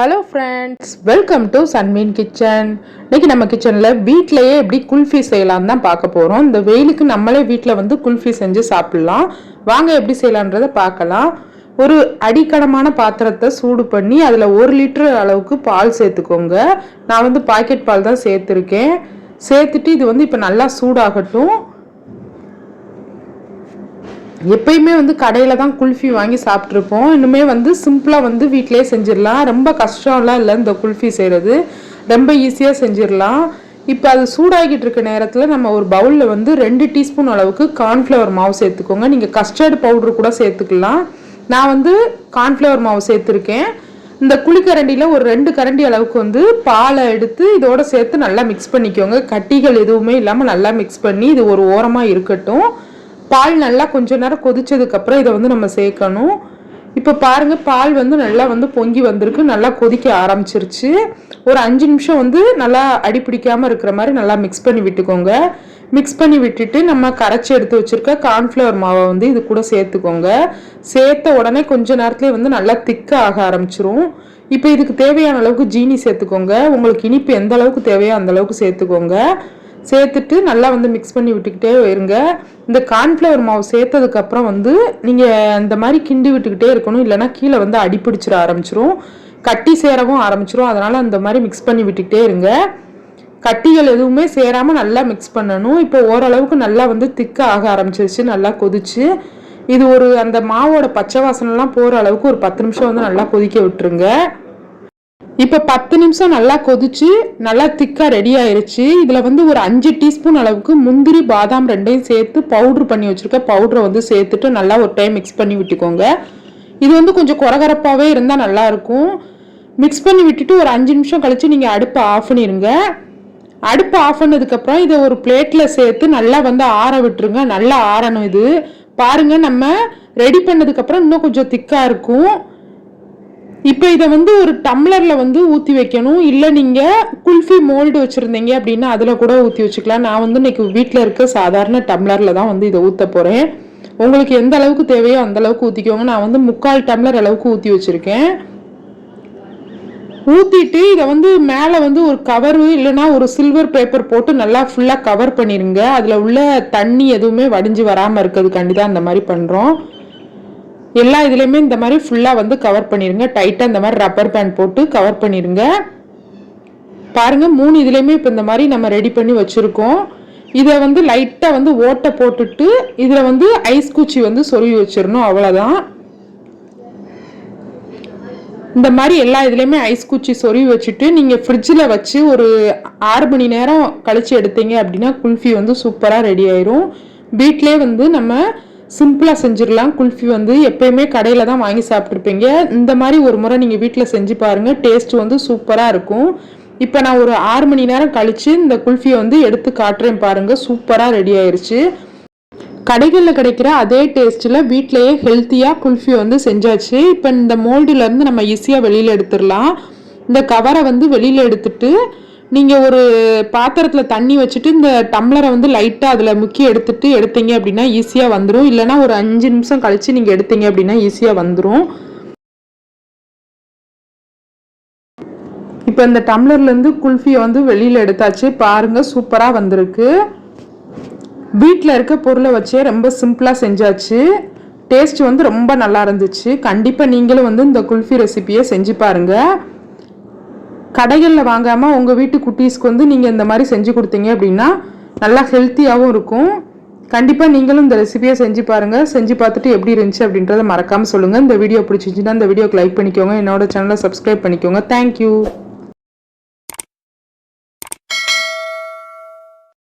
Hello friends welcome to சன்மீன் kitchen இன்னைக்கு நம்ம கிச்சனில் வீட்டிலையே எப்படி குல்ஃபி செய்யலாம்னு தான் பார்க்க போகிறோம் இந்த வெயிலுக்கு நம்மளே வீட்டில் வந்து குல்ஃபி செஞ்சு சாப்பிட்லாம். வாங்க எப்படி செய்யலான்றதை பார்க்கலாம். ஒரு அடிக்கனமான பாத்திரத்தை சூடு பண்ணி அதில் ஒரு லிட்டர் அளவுக்கு பால் சேர்த்துக்கோங்க. நான் வந்து பாக்கெட் பால் தான் சேர்த்துருக்கேன். சேர்த்துட்டு இது வந்து இப்போ நல்லா சூடாகட்டும். எப்பயுமே வந்து கடையில் தான் குல்ஃபி வாங்கி சாப்பிட்ருப்போம் இன்னுமே வந்து சிம்பிளாக வந்து வீட்டிலே செஞ்சிடலாம். ரொம்ப கஷ்டம்லாம் இல்லை இந்த குல்ஃபி செய்கிறது ரொம்ப ஈஸியாக செஞ்சிடலாம். இப்போ அது சூடாகிட்டு இருக்க நேரத்தில் நம்ம ஒரு பவுலில் வந்து ரெண்டு டீஸ்பூன் அளவுக்கு கார்ன்ஃப்ளவர் மாவு சேர்த்துக்கோங்க. நீங்கள் கஸ்டர்டு பவுட்ரு கூட சேர்த்துக்கலாம். நான் வந்து கார்ன்ஃப்ளவர் மாவு சேர்த்துருக்கேன். இந்த குழிக்கரண்டியில் ஒரு ரெண்டு கரண்டி அளவுக்கு வந்து பாலை எடுத்து இதோட சேர்த்து நல்லா மிக்ஸ் பண்ணிக்கோங்க. கட்டிகள் எதுவுமே இல்லாமல் நல்லா மிக்ஸ் பண்ணி இது ஒரு ஓரமாக இருக்கட்டும். பால் நல்லா கொஞ்ச நேரம் கொதிச்சதுக்கப்புறம் இதை வந்து நம்ம சேர்க்கணும். இப்போ பாருங்க பால் வந்து நல்லா வந்து பொங்கி வந்திருக்கு. நல்லா கொதிக்க ஆரம்பிச்சிருச்சு. ஒரு அஞ்சு நிமிஷம் வந்து நல்லா அடிப்பிடிக்காமல் இருக்கிற மாதிரி நல்லா மிக்ஸ் பண்ணி விட்டுக்கோங்க. மிக்ஸ் பண்ணி விட்டுட்டு நம்ம கரைச்சி எடுத்து வச்சிருக்க கார்ன்ஃப்ளவர் மாவை வந்து இது கூட சேர்த்துக்கோங்க. சேர்த்த உடனே கொஞ்ச நேரத்துலேயே வந்து நல்லா திக்க ஆக ஆரம்பிச்சிரும். இப்போ இதுக்கு தேவையான அளவுக்கு ஜீனி சேர்த்துக்கோங்க. உங்களுக்கு இனிப்பு எந்த அளவுக்கு தேவையோ அந்த அளவுக்கு சேர்த்துக்கோங்க. சேர்த்துட்டு நல்லா வந்து மிக்ஸ் பண்ணி விட்டுக்கிட்டே இருங்க. இந்த கார்ன்ஃப்ளவர் மாவு சேர்த்ததுக்கப்புறம் வந்து நீங்கள் இந்த மாதிரி கிண்டி விட்டுக்கிட்டே இருக்கணும். இல்லைனா கீழே வந்து அடிப்பிடிச்சிட ஆரம்பிச்சிரும். கட்டி சேரவும் ஆரம்பிச்சிரும். அதனால் அந்த மாதிரி மிக்ஸ் பண்ணி விட்டுக்கிட்டே இருங்க. கட்டிகள் எதுவுமே சேராமல் நல்லா மிக்ஸ் பண்ணணும். இப்போ ஓரளவுக்கு நல்லா வந்து திக்க ஆக ஆரம்பிச்சிருச்சு. நல்லா கொதிச்சு. இது ஒரு அந்த மாவோட பச்சை வாசனைலாம் போகிற அளவுக்கு ஒரு பத்து நிமிஷம் வந்து நல்லா கொதிக்க விட்டுருங்க. இப்போ பத்து நிமிஷம் நல்லா கொதிச்சு நல்லா திக்காக ரெடி ஆயிருச்சு. இதில் வந்து ஒரு அஞ்சு டீஸ்பூன் அளவுக்கு முந்திரி பாதாம் ரெண்டையும் சேர்த்து பவுட்ரு பண்ணி வச்சுருக்க பவுட்ரை வந்து சேர்த்துட்டு நல்லா ஒரு டைம் மிக்ஸ் பண்ணி விட்டுக்கோங்க. இது வந்து கொஞ்சம் குறகரப்பாகவே இருந்தால் நல்லாயிருக்கும் மிக்ஸ் பண்ணி விட்டுட்டு ஒரு அஞ்சு நிமிஷம் கழித்து நீங்கள் அடுப்பை ஆஃப் பண்ணிடுங்க அடுப்பை ஆஃப் பண்ணதுக்கப்புறம் இதை ஒரு பிளேட்டில் சேர்த்து நல்லா வந்து ஆற விட்டுருங்க. நல்லா ஆறணும் இது. பாருங்கள் நம்ம ரெடி பண்ணதுக்கப்புறம் இன்னும் கொஞ்சம் திக்காக இருக்கும். இப்போ இதை வந்து ஒரு டம்ளரில் வந்து ஊற்றி வைக்கணும். இல்லை நீங்கள் குல்ஃபி மோல்டு வச்சுருந்தீங்க அப்படின்னா அதில் கூட ஊற்றி வச்சுக்கலாம். நான் வந்து இன்னைக்கு வீட்டில் இருக்க சாதாரண டம்ளரில் தான் வந்து இதை ஊற்ற போகிறேன் உங்களுக்கு எந்த அளவுக்கு தேவையோ அந்த அளவுக்கு ஊற்றிக்கோங்க நான் வந்து முக்கால் டம்ளர் அளவுக்கு ஊற்றி வச்சுருக்கேன். ஊற்றிட்டு இதை வந்து மேலே வந்து ஒரு கவரு இல்லைன்னா ஒரு சில்வர் பேப்பர் போட்டு நல்லா ஃபுல்லாக கவர் பண்ணிடுங்க அதில் உள்ள தண்ணி எதுவுமே வடிஞ்சு வராமல் இருக்கிறதுக்காண்டி தான் அந்த மாதிரி பண்ணுறோம் எல்லா இதுலேயுமே இந்த மாதிரி ஃபுல்லாக வந்து கவர் பண்ணிடுங்க டைட்டாக இந்த மாதிரி ரப்பர் பேண்ட் போட்டு கவர் பண்ணிடுங்க பாருங்கள் மூணு இதுலேயுமே இப்போ இந்த மாதிரி நம்ம ரெடி பண்ணி வச்சுருக்கோம். இதை வந்து லைட்டாக வந்து ஓட்டை போட்டுட்டு இதில் வந்து ஐஸ் குச்சி வந்து சொருவி வச்சிடணும். அவ்வளோதான் இந்த மாதிரி எல்லா இதுலேயுமே ஐஸ் குச்சி சொருவி வச்சுட்டு நீங்கள் ஃப்ரிட்ஜில் வச்சு ஒரு ஆறு மணி நேரம் கழித்து எடுத்தீங்க அப்படின்னா குல்ஃபி வந்து சூப்பராக ரெடி ஆயிரும். வீட்டிலே வந்து நம்ம சிம்பிளாக செஞ்சிடலாம் குல்ஃபி வந்து எப்பயுமே கடையில் தான் வாங்கி சாப்பிட்ருப்பீங்க இந்த மாதிரி ஒரு முறை நீங்கள் வீட்டில் செஞ்சு பாருங்கள் டேஸ்ட் வந்து சூப்பராக இருக்கும். இப்போ நான் ஒரு ஆறு மணி நேரம் கழித்து இந்த குல்ஃபியை வந்து எடுத்து காட்டுறேன் பாருங்கள் சூப்பராக ரெடி ஆயிடுச்சு கடைகளில் கிடைக்கிற அதே டேஸ்ட்டில் வீட்டிலையே ஹெல்த்தியாக குல்ஃபி வந்து செஞ்சாச்சு. இப்போ இந்த மோல்டுலேருந்து நம்ம ஈஸியாக வெளியில் எடுத்துடலாம் இந்த கவரை வந்து வெளியில் எடுத்துட்டு நீங்கள் ஒரு பாத்திரத்தில் தண்ணி வச்சுட்டு இந்த டம்ளரை வந்து லைட்டாக அதில் முக்கி எடுத்துட்டு எடுத்தீங்க அப்படின்னா ஈஸியாக வந்துடும் இல்லைனா ஒரு அஞ்சு நிமிஷம் கழித்து நீங்கள் எடுத்தீங்க அப்படின்னா ஈஸியாக வந்துடும் இப்போ இந்த டம்ளர்லேருந்து குல்ஃபியை வந்து வெளியில் எடுத்தாச்சு. பாருங்கள் சூப்பராக வந்திருக்கு. வீட்டில் இருக்க பொருளை வச்சே ரொம்ப சிம்பிளாக செஞ்சாச்சு. டேஸ்ட் வந்து ரொம்ப நல்லா இருந்துச்சு. கண்டிப்பாக நீங்களும் வந்து இந்த குல்ஃபி ரெசிபியை செஞ்சு பாருங்கள் கடைகளில் வாங்காமல் உங்கள் வீட்டு குட்டீஸ்க்கு வந்து நீங்கள் இந்த மாதிரி செஞ்சு கொடுத்தீங்க அப்படின்னா நல்லா ஹெல்த்தியாகவும் இருக்கும். கண்டிப்பாக நீங்களும் இந்த ரெசிபியை செஞ்சு பாருங்கள் செஞ்சு பார்த்துட்டு எப்படி இருந்துச்சு அப்படின்றத மறக்காமல் சொல்லுங்கள் இந்த வீடியோ பிடிச்சிருந்துச்சுன்னா இந்த வீடியோக்கு லைக் பண்ணிக்கோங்க. என்னோட சேனலை சப்ஸ்கிரைப் பண்ணிக்கோங்க. தேங்க்யூ